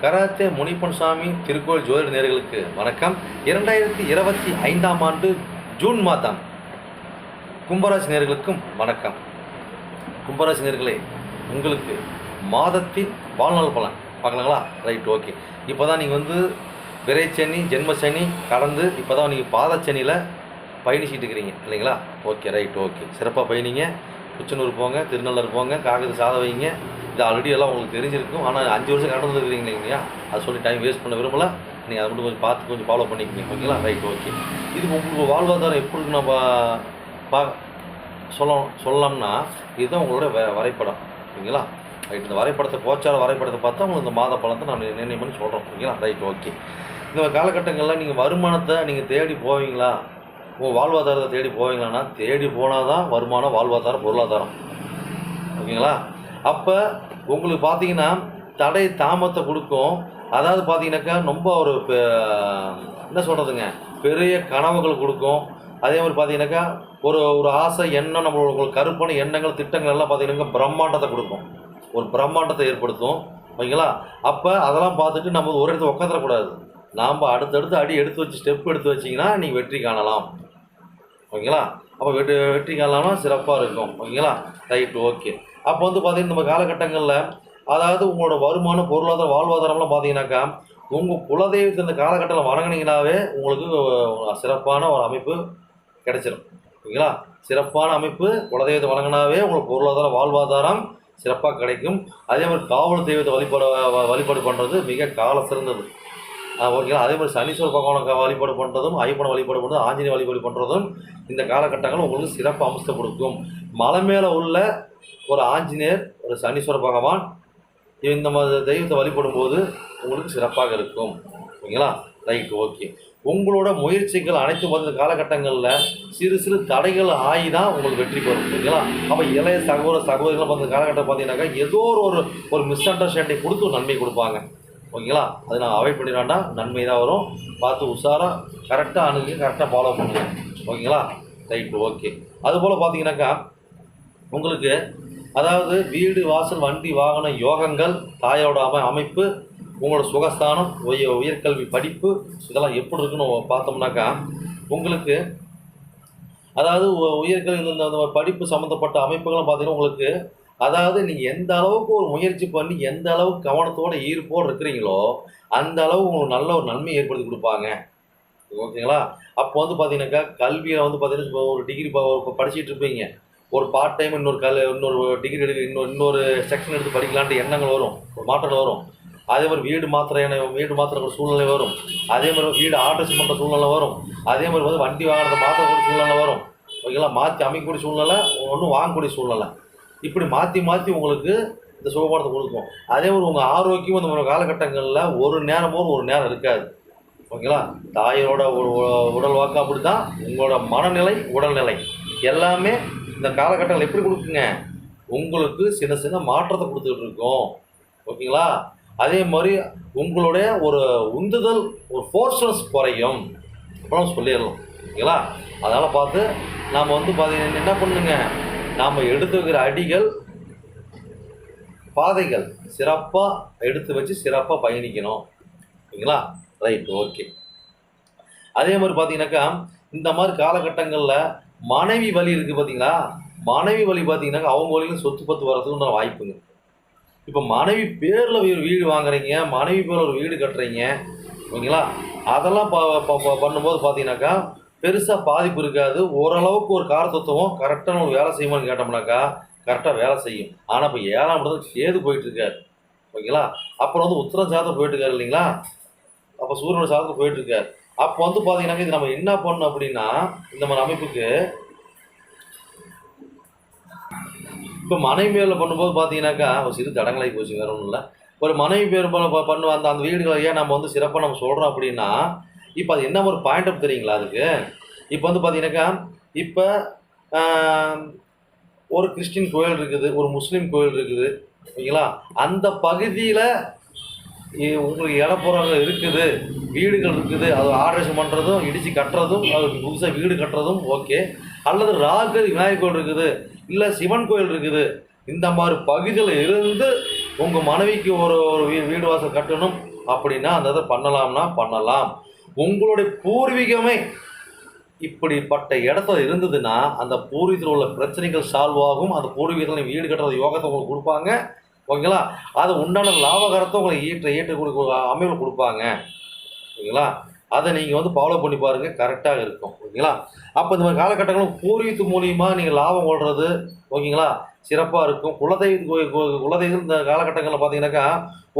Karate Munippan சாமி திருக்கோயில் ஜோதிட நேர்களுக்கு வணக்கம். இரண்டாயிரத்தி இருபத்தி ஐந்தாம் ஆண்டு ஜூன் மாதம் கும்பராசி நேர்களுக்கும் வணக்கம். கும்பராசி நேர்களே உங்களுக்கு மாதத்தின் வாழ்நாள் பலன் பார்க்கலாங்களா? Right okay. இப்போ தான் நீங்கள் வந்து விரைச்சனி ஜென்மசனி கடந்து இப்போ தான் நீங்கள் பாதச்சனியில் பயணிச்சிட்டு இருக்கிறீங்க இல்லைங்களா? Okay right okay. சிறப்பாக பயணிங்க. புச்சனூர் போங்க திருநள்ளூர் போங்க காகித சாத வைங்க. இது ஆல்ரெடி எல்லாம் உங்களுக்கு தெரிஞ்சிருக்கும். ஆனால் அஞ்சு வருஷம் கடந்து இருக்கிறீங்க இல்லையா? அது சொல்லி டைம் வேஸ்ட் பண்ண விரும்பல. நீங்கள் அதை மட்டும் கொஞ்சம் பார்த்து கொஞ்சம் ஃபாலோ பண்ணிக்கோங்க. ஓகேங்களா? ரைட் ஓகே இது உங்களுக்கு வாழ்வாதாரம் எப்படி நம்ம பா சொல்ல சொல்லலாம்னா இதுதான் உங்களோட வ வரைபடம். ஓகேங்களா? ரைட் இந்த வரைபடத்தை கோச்சார வரைபடத்தை பார்த்தா உங்களுக்கு இந்த மாத பழத்தை நான் நிர்ணயம் பண்ணி சொல்கிறோம் ஓகேங்களா? ரைட் ஓகே இந்த காலகட்டங்களில் நீங்கள் வருமானத்தை நீங்கள் தேடி போவீங்களா? உங்கள் வாழ்வாதாரத்தை தேடி போவீங்களான்னா தேடி போனால் தான் வருமானம் வாழ்வாதாரம் பொருளாதாரம். ஓகேங்களா? அப்போ உங்களுக்கு பார்த்தீங்கன்னா தடை தாமத்தை கொடுக்கும். அதாவது பார்த்தீங்கன்னாக்கா ரொம்ப ஒரு பெ- என்ன சொல்கிறதுங்க பெரிய கனவுகள் கொடுக்கும். அதே மாதிரி பார்த்தீங்கன்னாக்கா ஒரு ஒரு ஆசை எண்ணம் நம்மளோட உங்களுக்கு கருப்பான எண்ணங்கள் திட்டங்கள் எல்லாம் பார்த்தீங்கன்னாக்கா பிரம்மாண்டத்தை கொடுக்கும். ஒரு பிரம்மாண்டத்தை ஏற்படுத்தும். ஓகேங்களா? அப்போ அதெல்லாம் பார்த்துட்டு நம்ம ஒரு இடத்துல உட்காந்துடக்கூடாது நாம் அடுத்தடுத்து அடி எடுத்து வச்சு ஸ்டெப் எடுத்து வச்சிங்கன்னா நீங்கள் வெற்றி காணலாம். ஓகேங்களா? அப்போ வெற்றி வெற்றி காணலாம்னா சிறப்பாக இருக்கும். ஓகேங்களா? Right okay. அப்போ வந்து பார்த்தீங்கன்னா நம்ம காலகட்டங்களில் அதாவது உங்களோட வருமானம் பொருளாதார வாழ்வாதாரம்லாம் பார்த்தீங்கன்னாக்கா உங்கள் குலதெய்வத்தை இந்த காலகட்டத்தில் வணங்கினீங்கனாவே உங்களுக்கு சிறப்பான ஒரு அமைப்பு கிடைச்சிடும் ஓகேங்களா? சிறப்பான அமைப்பு குலதெய்வத்தை வணங்கினாவே உங்களுக்கு பொருளாதார வாழ்வாதாரம் சிறப்பாக கிடைக்கும். அதே மாதிரி காவல் தெய்வத்தை வழிபாடு வழிபாடு பண்ணுறது மிக கால சிறந்தது. ஓகேங்களா அதே மாதிரி சனீஸ்வர பகவானுக்கு வழிபாடு பண்ணுறதும் ஐப்பனை வழிபாடு பண்ணுறதும் ஆஞ்சநேய வழிபாடு பண்ணுறதும் இந்த காலகட்டங்கள் உங்களுக்கு சிறப்பு அம்சத்தை கொடுக்கும். மலை மேலே உள்ள ஒரு ஆஞ்சநேயர் ஒரு சனீஸ்வர பகவான் இந்த மாதிரி தெய்வத்தை வழிபடும் போது உங்களுக்கு சிறப்பாக இருக்கும். ஓகேங்களா ரைட் ஓகே உங்களோட முயற்சிகள் அனைத்து வந்து காலகட்டங்களில் சிறு சிறு தடைகள் ஆகி தான் உங்களுக்கு வெற்றி பெறும். ஓகேங்களா அப்போ இளைய சகோதர சகோதரிகள் வந்த காலகட்டம் பார்த்தீங்கன்னாக்கா ஏதோ ஒரு ஒரு மிஸ் அண்டர்ஸ்டாண்டிங் கொடுத்து ஒரு நன்மை கொடுப்பாங்க. ஓகேங்களா? அதை நான் அவாய்ட் பண்ணிடாண்டா நன்மை தான் வரும். பார்த்து உஷாராக கரெக்டாக அணுகு கரெக்டாக ஃபாலோ பண்ணுங்க ஓகேங்களா? ரைட்டு ஓகே அதுபோல் பார்த்தீங்கன்னாக்கா உங்களுக்கு அதாவது வீடு வாசல் வண்டி வாகன யோகங்கள் தாயோட அமை அமைப்பு உங்களோட சுகஸ்தானம் உய உயர்கல்வி படிப்பு இதெல்லாம் எப்படி இருக்குன்னு பார்த்தோம்னாக்கா உங்களுக்கு அதாவது உ- உயர்கல்வி இந்த படிப்பு சம்மந்தப்பட்ட அமைப்புகளும் பார்த்தீங்கன்னா உங்களுக்கு அதாவது நீங்கள் எந்த அளவுக்கு ஒரு முயற்சி பண்ணி எந்த அளவுக்கு கவனத்தோட ஈர்ப்போடு இருக்கிறீங்களோ அந்த அளவு உங்களுக்கு நல்ல ஒரு நன்மை ஏற்படுத்தி கொடுப்பாங்க. ஓகேங்களா? அப்போ வந்து பார்த்தீங்கன்னாக்கா கல்வியில் வந்து பார்த்தீங்கன்னா ஒரு டிகிரி படிச்சுட்டு இருப்பீங்க. ஒரு பார்ட் டைம் இன்னொரு கல் இன்னொரு டிகிரி எடுக்க இன்னொரு இன்னொரு செக்ஷன் எடுத்து படிக்கலான்ட்டு எண்ணங்கள் வரும். ஒரு மாற்றங்கள் வரும். அதே மாதிரி வீடு மாத்திரையான வீடு மாத்திரங்கிற சூழ்நிலை வரும். அதே மாதிரி வீடு ஆல்ட்ரேஷன் பண்ணுற சூழ்நிலை வரும். அதே மாதிரி வந்து வண்டி வாங்குறத மாற்றக்கூடிய சூழ்நிலை வரும். ஓகேங்களா? மாற்றி அமைக்கக்கூடிய சூழ்நிலை ஒன்றும் வாங்கக்கூடிய சூழ்நிலை. இப்படி மாற்றி மாற்றி உங்களுக்கு இந்த சுகபானத்தை கொடுக்கும். அதே மாதிரி உங்கள் ஆரோக்கியம் இந்த மாதிரி காலகட்டங்களில் ஒரு நேரமோ ஒரு நேரம் இருக்காது. ஓகேங்களா? தாயோட ஒரு உடல் வாக்கு அப்படி தான் உங்களோட மனநிலை உடல்நிலை. எல்லாமே இந்த காலகட்டங்கள் எப்படி கொடுக்குங்க? உங்களுக்கு சின்ன சின்ன மாற்றத்தை கொடுத்துக்கிட்டு இருக்கோம். ஓகேங்களா? அதே மாதிரி உங்களுடைய ஒரு உந்துதல் ஒரு ஃபோர்ஸ்னஸ் குறையும். அப்புறம் சொல்லிடலாம். ஓகேங்களா? அதனால் பார்த்து நாம் வந்து பார்த்தீங்கன்னா என்ன பண்ணுங்க? நாம் எடுத்துக்கிற அடிகள் பாதைகள் சிறப்பாக எடுத்து வச்சு சிறப்பாக பயணிக்கணும். ஓகேங்களா? Right okay. அதே மாதிரி பார்த்தீங்கன்னாக்கா இந்த மாதிரி காலகட்டங்களில் மனைவி வழி இருக்குது பார்த்தீங்களா மனைவி வழி பார்த்தீங்கன்னாக்கா அவங்க வழியிலும் சொத்து பத்து வரதுக்கு வாய்ப்புங்க. இப்போ மனைவி பேரில் ஒரு வீடு வாங்குறீங்க மனைவி பேரில் ஒரு வீடு கட்டுறீங்க ஓகேங்களா? அதெல்லாம் ப ப- ப- பண்ணும்போது பார்த்தீங்கன்னாக்கா பெருசாக பாதிப்பு இருக்காது. ஓரளவுக்கு ஒரு காரத்தத்துவம் கரெக்டாக நம்ம வேலை செய்யுமான்னு கேட்டோம்னாக்கா கரெக்டாக வேலை செய்யும். ஆனால் இப்போ ஏழாம் இடத்துல சேது போயிட்டு இருக்காரு. ஓகேங்களா? அப்புறம் வந்து உத்தரம் சாதம் போயிட்டு இருக்காரு இல்லைங்களா? அப்போ சூரியனோட சாதத்தில் போயிட்டு இருக்காரு. அப்போ வந்து பார்த்தீங்கன்னாக்கா இது நம்ம என்ன பண்ணணும் அப்படின்னா இந்த மாதிரி அமைப்புக்கு இப்போ மனைவி பேரில் பண்ணும்போது பார்த்தீங்கன்னாக்கா ஒரு சிறு தடங்களாகி போச்சு வேற ஒன்றும் இல்லை. ஒரு மனைவி பேர் பண்ண பண்ணுவோம் அந்த அந்த வீடுகளை ஏன் நம்ம வந்து சிறப்பாக நம்ம சொல்கிறோம் அப்படின்னா இப்போ அது என்ன ஒரு பாயிண்ட் அப் தெரியுங்களா அதுக்கு? இப்போ வந்து பார்த்தீங்கன்னாக்கா இப்போ ஒரு கிறிஸ்டின் கோயில் இருக்குது ஒரு முஸ்லீம் கோயில் இருக்குது ஓகேங்களா? அந்த பகுதியில் உங்களுக்கு இடப்புறங்கள் இருக்குது வீடுகள் இருக்குது அது ஆர்டரேஷன் பண்ணுறதும் இடித்து கட்டுறதும் அது புதுசாக வீடு கட்டுறதும் ஓகே. அல்லது ராகு விநாயகர் கோயில் இருக்குது இல்லை சிவன் கோயில் இருக்குது இந்த மாதிரி பகுதியில் இருந்து உங்கள் மனைவிக்கு ஒரு ஒரு வீ வீடு வாசல் கட்டணும் அப்படின்னா அந்த இதை பண்ணலாம்னா பண்ணலாம். உங்களுடைய பூர்வீகமே இப்படிப்பட்ட இடத்துல இருந்ததுன்னா அந்த பூர்வீகத்தில் உள்ள பிரச்சனைகள் சால்வ் ஆகும். அந்த பூர்வீகத்தில் வீடு கட்டுறது யோகத்தை உங்களுக்கு கொடுப்பாங்க. ஓகேங்களா? அது உண்டான லாபகரத்தை உங்களுக்கு ஈட்ட ஈட்டு கொடுக்க அமைவில் கொடுப்பாங்க. ஓகேங்களா? அதை நீங்கள் வந்து ஃபாலோ பண்ணி பாருங்கள் கரெக்டாக இருக்கும். ஓகேங்களா? அப்போ இந்த மாதிரி காலகட்டங்களும் பூர்வீகத்து மூலியமாக நீங்கள் லாபம் ஓடுறது ஓகேங்களா? சிறப்பாக இருக்கும். குலதெய்வ குலதெய்வம் இந்த காலகட்டங்களில் பார்த்தீங்கன்னாக்கா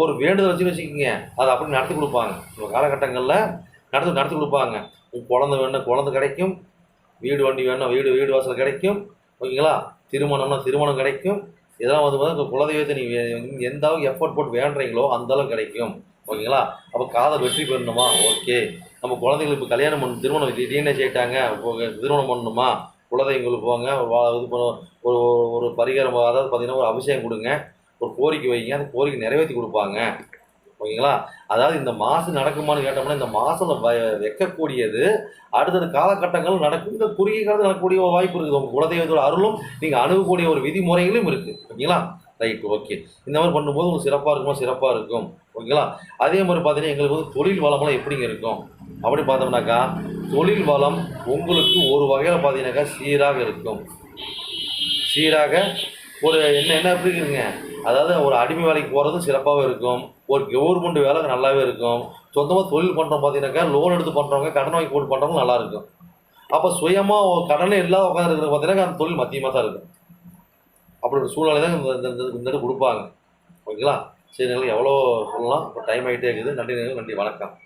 ஒரு வேண்டுதல் வச்சு வச்சுக்கோங்க. அதை அப்படி நடத்தி கொடுப்பாங்க. இந்த காலகட்டங்களில் நடத்து நடத்தி கொடுப்பாங்க. உங்க குழந்தை வேணும் குழந்தை கிடைக்கும். வீடு வண்டி வேணும் வீடு வீடு வாசல் கிடைக்கும். ஓகேங்களா? திருமணம்னா திருமணம் கிடைக்கும். இதெல்லாம் வந்து பார்த்தா குலதெய்வத்தை நீங்கள் எந்த அளவுக்கு எஃபோர்ட் போட்டு வேண்டுறீங்களோ அந்த அளவுக்கு கிடைக்கும். ஓகேங்களா? அப்போ காதல் வெற்றி பெறணுமா? ஓகே. நம்ம குழந்தைங்களுக்கு இப்போ கல்யாணம் பண்ண திருமணம் திடீர்னு செய்யிட்டாங்க திருமணம் பண்ணணுமா? குலதெய்வங்களுக்கு போங்க வா- இது பண்ண ஒரு ஒரு பரிகாரம் அதாவது பார்த்தீங்கன்னா ஒரு அபிஷேகம் கொடுங்க. ஒரு கோரிக்கை வைங்க. அந்த கோரிக்கை நிறைவேற்றி கொடுப்பாங்க. ஓகேங்களா? அதாவது இந்த மாசு நடக்குமான்னு கேட்டோம்னா இந்த மாதம் வைக்கக்கூடியது அடுத்தது காலகட்டங்கள் நடக்கும் இந்த குறுகிய காலத்தில் நடக்கக்கூடிய ஒரு வாய்ப்பு இருக்குது. உங்கள் குலதெய்வத்தோட அருளும் நீங்கள் அணுகக்கூடிய ஒரு விதிமுறைகளும் இருக்குது ஓகேங்களா? Right okay. இந்த மாதிரி பண்ணும்போது உங்களுக்கு சிறப்பாக இருக்குமா? சிறப்பாக இருக்கும். ஓகேங்களா? அதே மாதிரி பார்த்தீங்கன்னா எங்களுக்கு வந்து தொழில் வளமெல்லாம் எப்படிங்க இருக்கும்? அப்படி பார்த்தோம்னாக்கா தொழில் வளம் உங்களுக்கு ஒரு வகையில் பார்த்தீங்கன்னாக்கா சீராக இருக்கும். சீராக ஒரு என்ன என்ன எப்படி இருக்குங்க அதாவது ஒரு அடிமை வேலைக்கு போகிறதும் சிறப்பாகவே இருக்கும். ஒரு கவர்மெண்ட் வேலை நல்லாவே இருக்கும். சொந்தமாக தொழில் பண்ணுறோம் பார்த்தீங்கன்னாக்கா லோன் எடுத்து பண்ணுறவங்க கடன் வாங்கி போட்டு பண்ணுறவங்க நல்லா இருக்கும். அப்போ சுயமாக கடனே இல்லாத உட்காந்துருக்கிறது பார்த்தீங்கன்னா அந்த தொழில் மத்தியமாக தான் இருக்கும். அப்படி ஒரு சூழ்நிலை தான் இந்த இந்த- இந்த- இந்த இடம் கொடுப்பாங்க. ஓகேங்களா? சரி எவ்வளோ சொல்லலாம். இப்போ டைம் ஆகிட்டே இருக்குது. நன்றி நன்றி. வணக்கம்.